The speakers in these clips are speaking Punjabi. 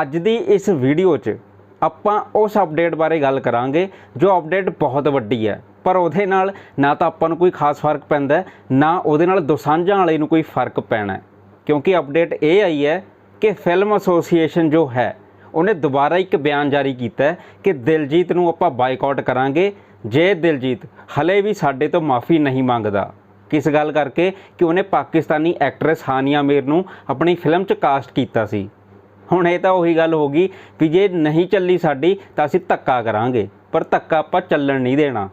ਅੱਜ ਦੀ ਇਸ ਵੀਡੀਓ 'ਚ ਆਪਾਂ ਉਸ ਅਪਡੇਟ ਬਾਰੇ ਗੱਲ ਕਰਾਂਗੇ, ਜੋ ਅਪਡੇਟ ਬਹੁਤ ਵੱਡੀ ਹੈ। ਪਰ ਉਹਦੇ ਨਾਲ ਨਾ ਤਾਂ ਆਪਾਂ ਨੂੰ ਕੋਈ ਖਾਸ ਫ਼ਰਕ ਪੈਂਦਾ ਨਾ ਉਹਦੇ ਨਾਲ ਦੋਸਾਂਝਾਂ ਵਾਲੇ ਨੂੰ ਕੋਈ ਫ਼ਰਕ ਪੈਣਾ ਕਿਉਂਕਿ ਅਪਡੇਟ ਇਹ ਆਈ ਹੈ ਕਿ ਫਿਲਮ ਐਸੋਸੀਏਸ਼ਨ ਜੋ ਹੈ, ਉਹਨੇ ਦੁਬਾਰਾ ਇੱਕ ਬਿਆਨ ਜਾਰੀ ਕੀਤਾ ਕਿ ਦਿਲਜੀਤ ਨੂੰ ਆਪਾਂ ਬਾਈਕਾਟ ਕਰਾਂਗੇ। ਜੇ ਦਿਲਜੀਤ ਹਲੇ ਵੀ ਸਾਡੇ ਤੋਂ ਮਾਫੀ ਨਹੀਂ ਮੰਗਦਾ, ਕਿਸ ਗੱਲ ਕਰਕੇ? ਕਿ ਉਹਨੇ ਪਾਕਿਸਤਾਨੀ ਐਕਟਰੈਸ ਹਾਨੀਆ ਮੀਰ ਨੂੰ ਆਪਣੀ ਫਿਲਮ 'ਚ ਕਾਸਟ ਕੀਤਾ ਸੀ। ਹੁਣ ਇਹ ਤਾਂ ਉਹੀ ਗੱਲ ਹੋ ਗਈ ਵੀ ਜੇ ਨਹੀਂ ਚੱਲੀ ਸਾਡੀ ਤਾਂ ਅਸੀਂ ਧੱਕਾ ਕਰਾਂਗੇ, ਪਰ ਧੱਕਾ ਆਪਾਂ ਚੱਲਣ ਨਹੀਂ ਦੇਣਾ।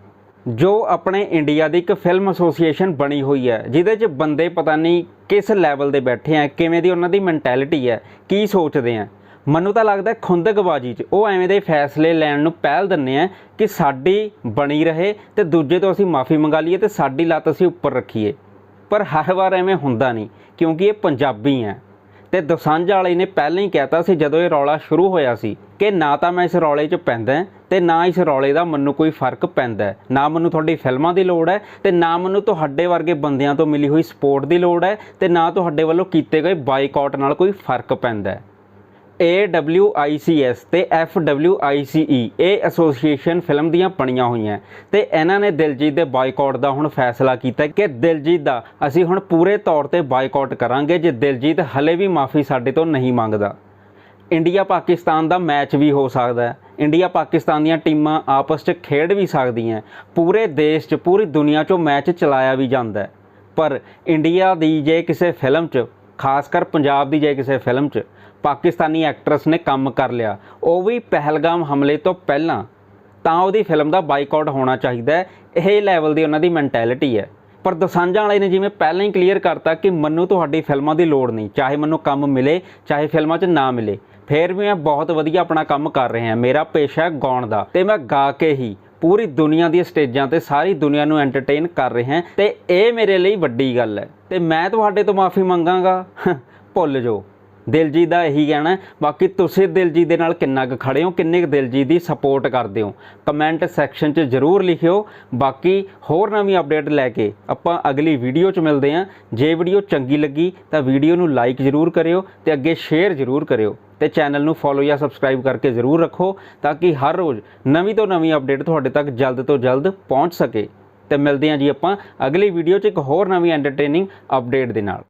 ਜੋ ਆਪਣੇ ਇੰਡੀਆ ਦੀ ਇੱਕ ਫਿਲਮ ਐਸੋਸੀਏਸ਼ਨ ਬਣੀ ਹੋਈ ਹੈ, ਜਿਹਦੇ 'ਚ ਬੰਦੇ ਪਤਾ ਨਹੀਂ ਕਿਸ ਲੈਵਲ ਦੇ ਬੈਠੇ ਆ, ਕਿਵੇਂ ਦੀ ਉਹਨਾਂ ਦੀ ਮੈਂਟੈਲਿਟੀ ਹੈ, ਕੀ ਸੋਚਦੇ ਆ। ਮੈਨੂੰ ਤਾਂ ਲੱਗਦਾ ਖੁੰਦਕਬਾਜੀ 'ਚ ਉਹ ਐਵੇਂ ਦੇ ਫੈਸਲੇ ਲੈਣ ਨੂੰ ਪਹਿਲ ਦਿੰਦੇ ਆ ਕਿ ਸਾਡੀ ਬਣੀ ਰਹੇ ਤੇ ਦੂਜੇ ਤੋਂ ਅਸੀਂ ਮਾਫੀ ਮੰਗਾ ਲਈਏ ਤੇ ਸਾਡੀ ਲੱਤ ਅਸੀਂ ਉੱਪਰ ਰੱਖੀਏ। ਪਰ ਹਰ ਵਾਰ ਐਵੇਂ ਹੁੰਦਾ ਨਹੀਂ, ਕਿਉਂਕਿ ਇਹ ਪੰਜਾਬੀ ਹੈ। ਤੇ ਦੋਸਾਂਝਾ ਵਾਲੇ ਨੇ ਪਹਿਲਾਂ ਹੀ ਕਹਿਤਾ ਸੀ ਜਦੋਂ ਇਹ ਰੌਲਾ ਸ਼ੁਰੂ ਹੋਇਆ ਸੀ ਕਿ ਨਾ ਤਾਂ ਮੈਂ ਇਸ ਰੌਲੇ 'ਚ ਪੈਂਦਾ ਹਾਂ ਤੇ ਨਾ ਇਸ ਰੌਲੇ ਦਾ ਮੈਨੂੰ ਕੋਈ ਫ਼ਰਕ ਪੈਂਦਾ ਨਾ ਮੈਨੂੰ ਤੁਹਾਡੀ ਫਿਲਮਾਂ ਦੀ ਲੋੜ ਹੈ ਤੇ ਨਾ ਮੈਨੂੰ ਤੁਹਾਡੇ ਵਰਗੇ ਬੰਦਿਆਂ ਤੋਂ ਮਿਲੀ ਹੋਈ ਸਪੋਰਟ ਦੀ ਲੋੜ ਹੈ ਤੇ ਨਾ ਤੁਹਾਡੇ ਵੱਲੋਂ ਕੀਤੇ ਗਏ ਬਾਈਕਾਟ ਨਾਲ ਕੋਈ ਫ਼ਰਕ ਪੈਂਦਾ AWICS ਤੇ FWICE ਇਹ ਐਸੋਸੀਏਸ਼ਨ ਫਿਲਮ ਦੀਆਂ ਬਣੀਆਂ ਹੋਈਆਂ। ਤੇ ਇਹਨਾਂ ਨੇ ਦਿਲਜੀਤ ਦੇ ਬਾਈਕਾਟ ਦਾ ਹੁਣ ਫੈਸਲਾ ਕੀਤਾ ਕਿ ਦਿਲਜੀਤ ਦਾ ਅਸੀਂ ਹੁਣ ਪੂਰੇ ਤੌਰ ਤੇ ਬਾਈਕਾਟ ਕਰਾਂਗੇ ਜੇ ਦਿਲਜੀਤ ਹਲੇ ਵੀ ਮਾਫੀ ਸਾਡੇ ਤੋਂ ਨਹੀਂ ਮੰਗਦਾ। ਇੰਡੀਆ ਪਾਕਿਸਤਾਨ ਦਾ ਮੈਚ ਵੀ ਹੋ ਸਕਦਾ ਹੈ। ਇੰਡੀਆ ਪਾਕਿਸਤਾਨ ਦੀਆਂ ਟੀਮਾਂ ਆਪਸ 'ਚ ਖੇਡ ਵੀ ਸਕਦੀਆਂ ਪੂਰੇ ਦੇਸ਼ 'ਚ, ਪੂਰੀ ਦੁਨੀਆ 'ਚੋਂ ਮੈਚ ਚਲਾਇਆ ਵੀ ਜਾਂਦਾ ਪਰ ਇੰਡੀਆ ਦੀ ਜੇ ਕਿਸੇ ਫਿਲਮ 'ਚ, ਖਾਸ ਕਰ ਪੰਜਾਬ ਦੀ ਜੇ ਕਿਸੇ ਫਿਲਮ 'ਚ ਪਾਕਿਸਤਾਨੀ ਐਕਟਰਸ ਨੇ ਕੰਮ ਕਰ ਲਿਆ। ਉਹ ਵੀ ਪਹਿਲਗਾਮ ਹਮਲੇ ਤੋਂ ਪਹਿਲਾਂ। ਤਾਂ ਉਹਦੀ ਫਿਲਮ ਦਾ ਬਾਈਕਾਟ ਹੋਣਾ ਚਾਹੀਦਾ ਹੈ। ਇਹ ਲੈਵਲ ਦੀ ਉਹਨਾਂ ਦੀ ਮੈਂਟੈਲਿਟੀ ਹੈ। ਪਰ ਦਸਾਂਝਾਂ ਵਾਲੇ ਨੇ ਜਿਵੇਂ ਪਹਿਲਾਂ ਹੀ ਕਲੀਅਰ ਕਰਤਾ ਕਿ ਮੈਨੂੰ, ਤੁਹਾਡੀ ਫਿਲਮਾਂ ਦੀ ਲੋੜ ਨਹੀਂ। ਚਾਹੇ ਮੈਨੂੰ ਕੰਮ ਮਿਲੇ, ਚਾਹੇ ਫਿਲਮਾਂ 'ਚ ਨਾ ਮਿਲੇ। ਫੇਰ ਵੀ ਮੈਂ ਬਹੁਤ ਵਧੀਆ ਆਪਣਾ ਕੰਮ ਕਰ ਰਿਹਾ ਮੇਰਾ ਪੇਸ਼ਾ ਹੈ ਗਾਉਣ ਦਾ। ਤੇ ਮੈਂ ਗਾ ਕੇ ਹੀ ਪੂਰੀ ਦੁਨੀਆ ਦੀਆਂ ਸਟੇਜਾਂ ਤੇ ਸਾਰੀ ਦੁਨੀਆ ਨੂੰ ਐਂਟਰਟੇਨ ਕਰ ਰਿਹਾ ਤੇ ਇਹ ਮੇਰੇ ਲਈ ਵੱਡੀ ਗੱਲ ਹੈ। ਤੇ ਮੈਂ ਤੁਹਾਡੇ ਤੋਂ ਮਾਫੀ ਮੰਗਾਂਗਾ। ਭੁੱਲ ਜਾਓ। ਦਿਲਜੀਤ ਦਾ ਇਹੀ ਕਹਿਣਾ ਬਾਕੀ ਤੁਸੀਂ ਦਿਲਜੀਤ ਦੇ ਨਾਲ ਕਿੰਨਾ ਕੁ ਖੜੇ ਹੋ, ਕਿੰਨੇ ਕੁ ਦਿਲਜੀਤ ਦੀ ਸਪੋਰਟ ਕਰਦੇ ਹੋ ਕਮੈਂਟ ਸੈਕਸ਼ਨ 'ਚ ਜ਼ਰੂਰ ਲਿਖਿਓ। ਬਾਕੀ ਹੋਰ ਨਵੀਂ ਅਪਡੇਟ ਲੈ ਕੇ ਆਪਾਂ ਅਗਲੀ ਵੀਡੀਓ 'ਚ ਮਿਲਦੇ ਹਾਂ। ਜੇ ਵੀਡੀਓ ਚੰਗੀ ਲੱਗੀ ਤਾਂ ਵੀਡੀਓ ਨੂੰ ਲਾਈਕ ਜ਼ਰੂਰ ਕਰਿਓ ਤੇ ਅੱਗੇ ਸ਼ੇਅਰ ਜ਼ਰੂਰ ਕਰਿਓ ਤੇ ਚੈਨਲ ਨੂੰ ਫੋਲੋ ਜਾਂ ਸਬਸਕ੍ਰਾਈਬ ਕਰਕੇ ਜ਼ਰੂਰ ਰੱਖੋ ਤਾਂ ਕਿ ਹਰ ਰੋਜ਼ ਨਵੀਂ ਤੋਂ ਨਵੀਂ ਅਪਡੇਟ ਤੁਹਾਡੇ ਤੱਕ ਜਲਦ ਤੋਂ ਜਲਦ ਪਹੁੰਚ ਸਕੇ। ਤੇ ਮਿਲਦੇ ਹਾਂ ਜੀ ਆਪਾਂ ਅਗਲੀ ਵੀਡੀਓ 'ਚ ਇੱਕ ਹੋਰ ਨਵੀਂ ਐਂਟਰਟੇਨਿੰਗ ਅਪਡੇਟ ਦੇ ਨਾਲ।